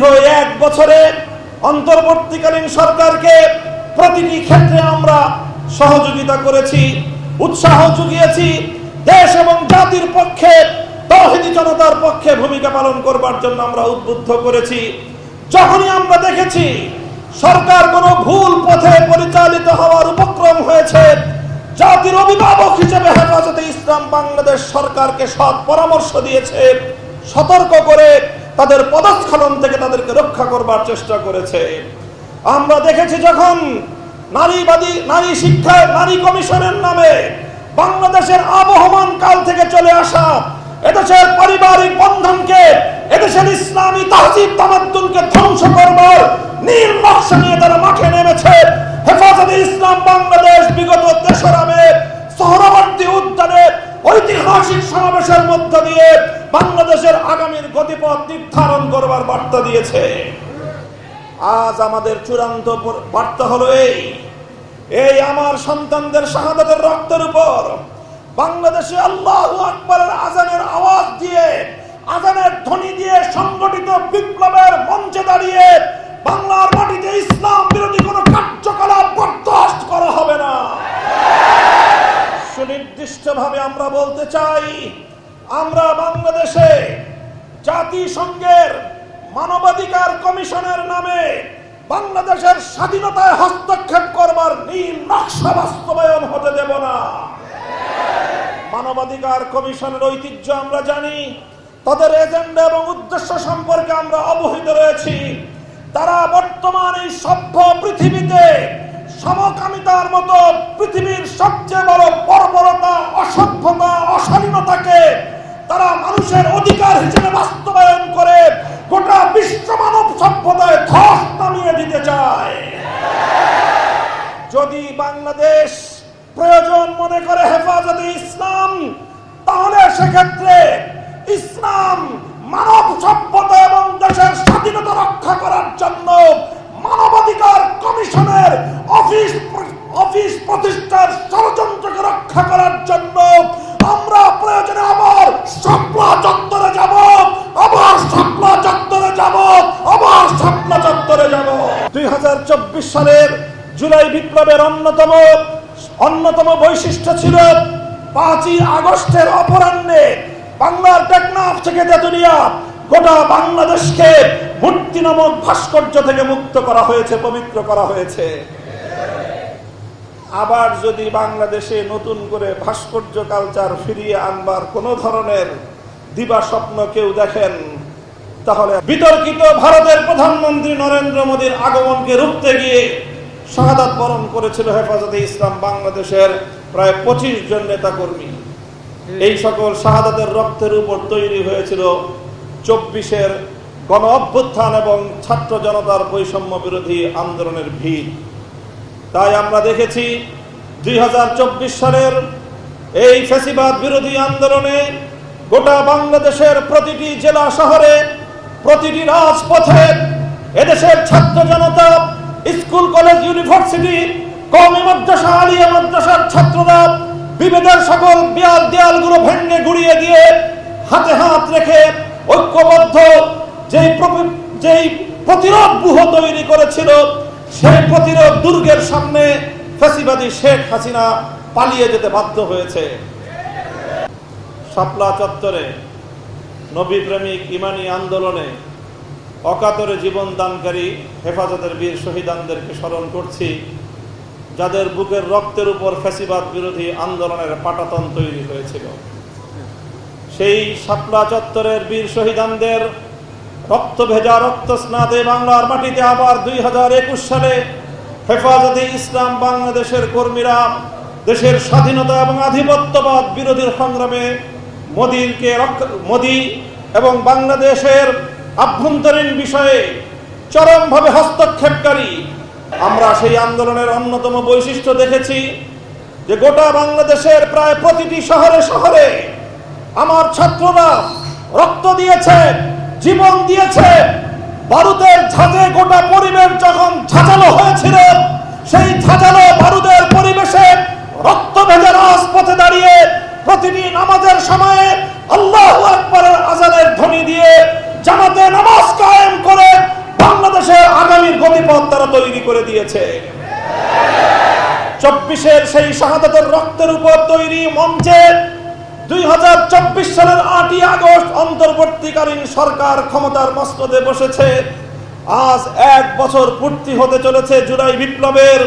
দীর্ঘ এক বছরে অন্তর্বর্তীকালীন সরকারকে প্রতিটি ক্ষেত্রে আমরা সহযোগিতা করেছি, উৎসাহ যুগিয়েছি, দেশ এবং জাতির পক্ষে, তহিদি জনতার পক্ষে ভূমিকা পালন করবার জন্য আমরা উদ্বুদ্ধ করেছি। যখনই আমরা দেখেছি সরকার কোনো ভুল পথে পরিচালিত হওয়ার উপক্রম হয়েছে, জাতির অভিভাবক হিসেবে হেফাজতে ইসলাম বাংলাদেশ সরকারকে সৎ পরামর্শ দিয়েছে, সতর্ক করে তাদের পদস্খলন থেকে তাদেরকে রক্ষা করবার চেষ্টা করেছে। আমরা দেখেছি যখন নারীবাদী, নারী শিক্ষায়, নারী কমিশনের নামে বাংলাদেশের আবহমান কাল থেকে চলে আসা এদেশের পারিবারিক বন্ধনকে, এদেশের ইসলামী তাহজিব তামাদ্দুনকে ধ্বংস করবার নীল নকশা নিয়ে তারা মাঠে নেমেছে। হেফাজতে ইসলাম বাংলাদেশ বিগত তেসরা মে শহরবর্তী উদ্যানে ঐতিহাসিক সমাবেশের মধ্য দিয়ে বাংলাদেশের আগামীর গতিপথ নির্ধারণ করবার বার্তা দিয়েছে। আজ আমাদের চূড়ান্ত বার্তা হলো এই। এই আমার সন্তানদের শাহাদাতের রক্তের উপর বাংলাদেশে আল্লাহ আকবরের আজানের আওয়াজ দিয়ে, আজানের ধ্বনি দিয়ে সংগঠিত বিপ্লবের মঞ্চে দাঁড়িয়ে বাংলার মাটিতে ইসলাম বিরোধী কোনো কার্যকলাপ বরদাস্ত করা হবে না। সুনির্দিষ্টভাবে আমরা বলতে চাই আমরা বাংলাদেশে জাতিসংঘের মানবাধিকার কমিশনের নামে বাংলাদেশের স্বাধীনতায় হস্তক্ষেপ করবার নীল নকশা বাস্তবায়ন হতে দেব না। মানবাধিকার কমিশনের ঐতিহ্য আমরা জানি, তাদের এজেন্ডা এবং উদ্দেশ্য সম্পর্কে আমরা অবহিত রয়েছি। তারা বর্তমান এই সভ্য পৃথিবীতে সমকামিতার মতো পৃথিবীর সবচেয়ে বড় বর্বরতা, অসভ্যতা, অশালীনতাকে তারা মানুষের অধিকার হিসেবে বাস্তবায়ন করে গোটা বিশ্ব মানব সভ্যতায় ধস নামিয়ে দিতে চায়। যদি বাংলাদেশ প্রয়োজন মনে করে হেফাজতে ইসলাম, তাহলে সেক্ষেত্রে ইসলাম মানব সভ্যতা এবং দেশের স্বাধীনতা রক্ষা করার জন্য মানবাধিকার কমিশনের অফিস প্রতিষ্ঠার ষড়যন্ত্রকে রক্ষা করার জন্য আমরা প্রয়োজনে আবার শাপলা চত্বরে যাব আবার শাপলা চত্বরে যাব শাপলা চত্বরে যাব দুই সালের জুলাই বিপ্লবের অন্যতম অন্যতম বৈশিষ্ট্য ছিল পাঁচই আগস্টের অপরাহ্নে বাংলার টেকনাফ থেকে তেতুলিয়া গোটা বাংলাদেশকে মূর্তি নামক ভাস্কর্য থেকে মুক্ত করা হয়েছে, পবিত্র করা হয়েছে। আবার যদি বাংলাদেশে নতুন করে ভাস্কর্য কালচার ফিরিয়ে আনবার কোন ধরনের দিবা স্বপ্ন কেউ দেখেন তাহলে বিতর্কিত ভারতের প্রধানমন্ত্রী নরেন্দ্র মোদীর আগমনকে রুখতে গিয়ে শাহাদাত বরণ করেছিল হেফাজতে ইসলাম বাংলাদেশের প্রায় পঁচিশ জন নেতাকর্মী। এই সকল শাহাদাতের রক্তের উপর তৈরি হয়েছিল চব্বিশের গণ অভ্যুত্থান এবং ছাত্র জনতার বৈষম্য বিরোধী আন্দোলনের ভিড় তাই আমরা দেখেছি দুই হাজার চব্বিশ সালের এই ফেসিবাদ বিরোধী আন্দোলনে গোটা বাংলাদেশের প্রতিটি জেলা শহরে প্রতিটি রাজপথে এদেশের ছাত্র জনতা, স্কুল, কলেজ, ইউনিভার্সিটি কমি মাদ্রাসা, আলিয়া মাদ্রাসার ছাত্ররা বিভেদের সকল দেয়াল দেয়ালগুলো ভেঙে গুড়িয়ে দিয়ে হাতে হাত রেখে ঐক্যবদ্ধ, যেই যেই প্রতিরোধ ব্যূহ তৈরি করেছিল, সেই প্রতিরোধ দুর্গের সামনে ফ্যাসিবাদী শেখ হাসিনা পালিয়ে যেতে বাধ্য হয়েছে। শাপলা চত্বরে নবী প্রেমিক ইমানি আন্দোলনে অকাতরে জীবন দানকারী হেফাজতের বীর শহীদানদেরকে স্মরণ করছি, যাদের বুকের রক্তের উপর ফ্যাসিবাদ বিরোধী আন্দোলনের পাটাতন তৈরি হয়েছিল। সেই শাপলা চত্বরের বীর শহীদানদের রক্ত ভেজা রক্ত স্নাতে বাংলার মাটিতে আবার দুই হাজার একুশ সালে হেফাজতে ইসলাম বাংলাদেশের কর্মীরা দেশের স্বাধীনতা এবং আধিপত্যবাদ বিরোধীর সংগ্রামে মোদীকে রক্ষ- মোদী এবং বাংলাদেশের আভ্যন্তরীণ বিষয়ে চরমভাবে হস্তক্ষেপকারী। আমরা সেই আন্দোলনের অন্যতম বৈশিষ্ট্য দেখেছি যে গোটা বাংলাদেশের প্রায় প্রতিটি শহরে শহরে আমার ছাত্ররা রক্ত দিয়েছে, জীবন দিয়েছে। বারুদের ঝাঁজে গোটা পরিবেশ যখন ঝাঁঝালো হয়েছিল, সেই ঝাঁঝালো বারুদের পরিবেশে রক্ত ভেজা রাজপথে দাঁড়িয়ে প্রতিটি নামাজের সময়ে আল্লাহ আকবরের আজানের ধ্বনি দিয়ে জামাতে নামাজ কায়েম করে তৈরি করে দিয়েছে। চব্বিশের সেই শাহাদাতের রক্তের উপর তৈরি মঞ্চে দুই হাজার চব্বিশ সালের আটই আগস্ট অন্তর্বর্তীকালীন সরকার ক্ষমতার মস্তদে বসেছে। আজ এক বছর পূর্তি হতে চলেছে জুলাই বিপ্লবের